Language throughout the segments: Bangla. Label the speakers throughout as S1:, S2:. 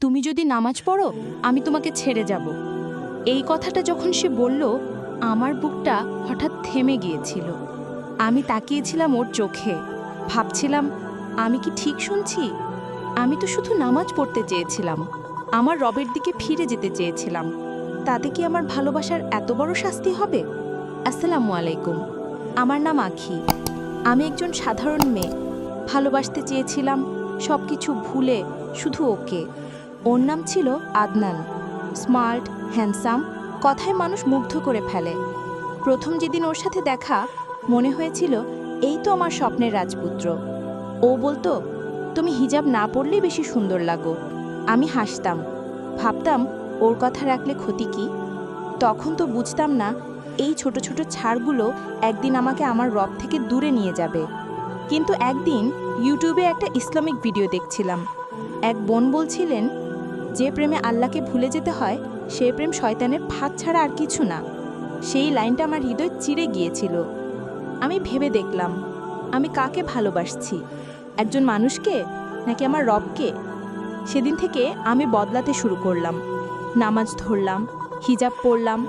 S1: তুমি যদি নামাজ পড়ো, আমি তোমাকে ছেড়ে যাব। এই কথাটা যখন সে বলল, আমার বুকটা হঠাৎ থেমে গিয়েছিল। আমি তাকিয়েছিলাম ওর চোখে। ভাবছিলাম, আমি কি ঠিক শুনছি? আমি তো শুধু নামাজ পড়তে চেয়েছিলাম। আমার রবের দিকে ফিরে যেতে চেয়েছিলাম। তাতে কি আমার ভালোবাসার এত বড় শাস্তি হবে? আসসালামু আলাইকুম। আমার নাম আখি। আমি একজন সাধারণ মেয়ে। ভালোবাসতে চেয়েছিলাম সব কিছু ভুলে শুধু ওকে। ওর নাম ছিল আদনান। স্মার্ট, হ্যান্ডসাম, কথায় মানুষ মুগ্ধ করে ফেলে। প্রথম যেদিন ওর সাথে দেখা, মনে হয়েছিল, এই তো আমার স্বপ্নের রাজপুত্র। ও বলতো, তুমি হিজাব না পরলেই বেশি সুন্দর লাগো। আমি হাসতাম। ভাবতাম, ওর কথা রাখলে ক্ষতি কি? তখন তো বুঝতাম না, এই ছোট ছোট ছাড়গুলো একদিন আমাকে আমার রব থেকে দূরে নিয়ে যাবে। কিন্তু একদিন ইউটিউবে একটা ইসলামিক ভিডিও দেখছিলাম। এক বোন বলছিলেন যে প্রেমে আল্লাহকে ভুলে যেতে হয়, সে প্রেম শয়তানের ফাঁদ ছাড়া আর কিছু না। সেই লাইনটা আমার হৃদয় চিরে গিয়েছিল। আমি ভেবে দেখলাম, আমি কাকে ভালোবাসছি? একজন মানুষকে নাকি আমার রবকে? সেদিন থেকে আমি বদলাতে শুরু করলাম। নামাজ ধরলাম, হিজাব পরলাম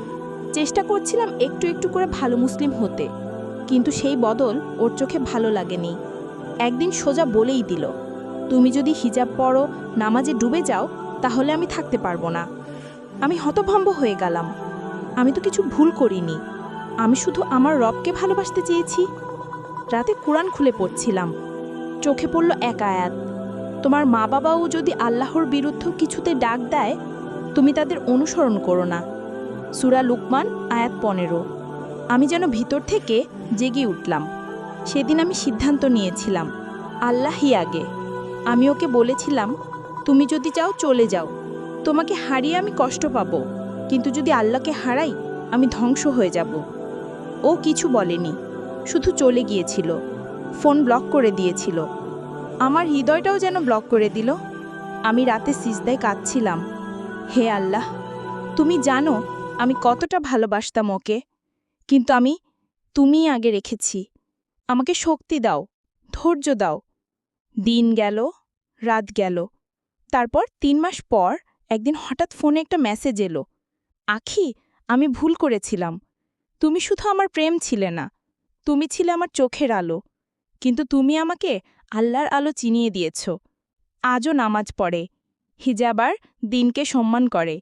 S1: চেষ্টা করছিলাম একটু একটু করে ভালো মুসলিম হতে। কিন্তু সেই বদল ওর চোখে ভালো লাগেনি। একদিন সোজা বলেই দিল, তুমি যদি হিজাব পরো নামাজে ডুবে যাও তাহলে আমি থাকতে পারব না। আমি হতভম্ব হয়ে গেলাম। আমি তো কিছু ভুল করিনি। আমি শুধু আমার রবকে ভালোবাসতে চেয়েছি। রাতে কোরআন খুলে পড়ছিলাম। চোখে পড়ল এক আয়াত। তোমার মা বাবাও যদি আল্লাহর বিরুদ্ধ কিছুতে ডাক দেয়, তুমি তাদের অনুসরণ করো না। সুরা লুকমান, আয়াত পনেরো। আমি যেন ভিতর থেকে জেগে উঠলাম। সেদিন আমি সিদ্ধান্ত নিয়েছিলাম আল্লাহই আগে। আমি ওকে বলেছিলাম তুমি যদি চাও চলে যাও। তোমাকে হারিয়ে আমি কষ্ট পাবো, কিন্তু যদি আল্লাহকে হারাই, আমি ধ্বংস হয়ে যাব। ও কিছু বলেনি, শুধু চলে গিয়েছিল, ফোন ব্লক করে দিয়েছিল। আমার হৃদয়টাও যেন ব্লক করে দিল। আমি রাতে সিজদায় কাঁদছিলাম। হে আল্লাহ, তুমি জানো আমি কতটা ভালোবাসতাম ওকে, কিন্তু আমি তুমিই আগে রেখেছি। আমাকে শক্তি দাও, ধৈর্য দাও। দিন গেল, রাত গেল তারপর তিন মাস পর একদিন হঠাৎ ফোনে একটা মেসেজ এলো। আখি, আমি ভুল করেছিলাম। তুমি শুধু আমার প্রেম ছিলে না, তুমি ছিলে আমার চোখের আলো, কিন্তু তুমি আমাকে আল্লাহর আলো চিনিয়ে দিয়েছ। আজও নামাজ পড়ে হিজাবার দিনকে সম্মান করে।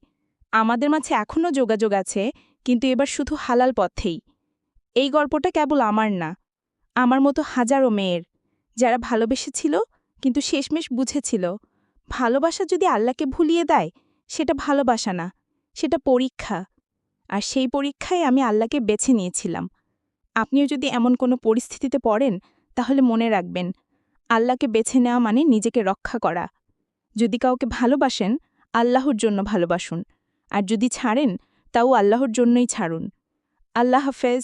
S1: আমাদের মাঝে এখনও যোগাযোগ আছে, কিন্তু এবার শুধু হালাল পথেই। এই গল্পটা কেবল আমার না, আমার মতো হাজারো মেয়ের, যারা ভালোবেসেছিল, কিন্তু শেষমেশ বুঝেছিল ভালোবাসা যদি আল্লাহকে ভুলিয়ে দেয়, সেটা ভালোবাসা না, সেটা পরীক্ষা। আর সেই পরীক্ষায় আমি আল্লাহকে বেছে নিয়েছিলাম। আপনিও যদি এমন কোনো পরিস্থিতিতে পড়েন, তাহলে মনে রাখবেন, আল্লাহকে বেছে নেওয়া মানে নিজেকে রক্ষা করা। যদি কাউকে ভালোবাসেন, আল্লাহর জন্য ভালোবাসুন। আর যদি ছাড়েন, তাও আল্লাহর জন্যই ছাড়ুন। আল্লাহ হাফেজ।